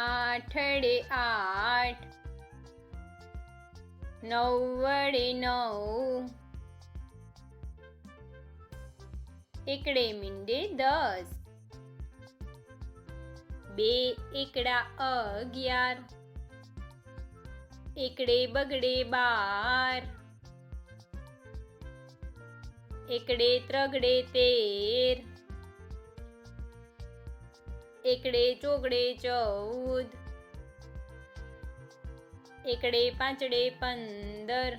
આઠડે આઠ. નવ્વડે નવ. એકડે મીંડે દસ. બે એકડા અગિયાર. એકડે બગડે બાર. એકડે ત્રગડે તેર. એકડે ચોગડે ચૌદ. એકડે પાંચડે પંદર.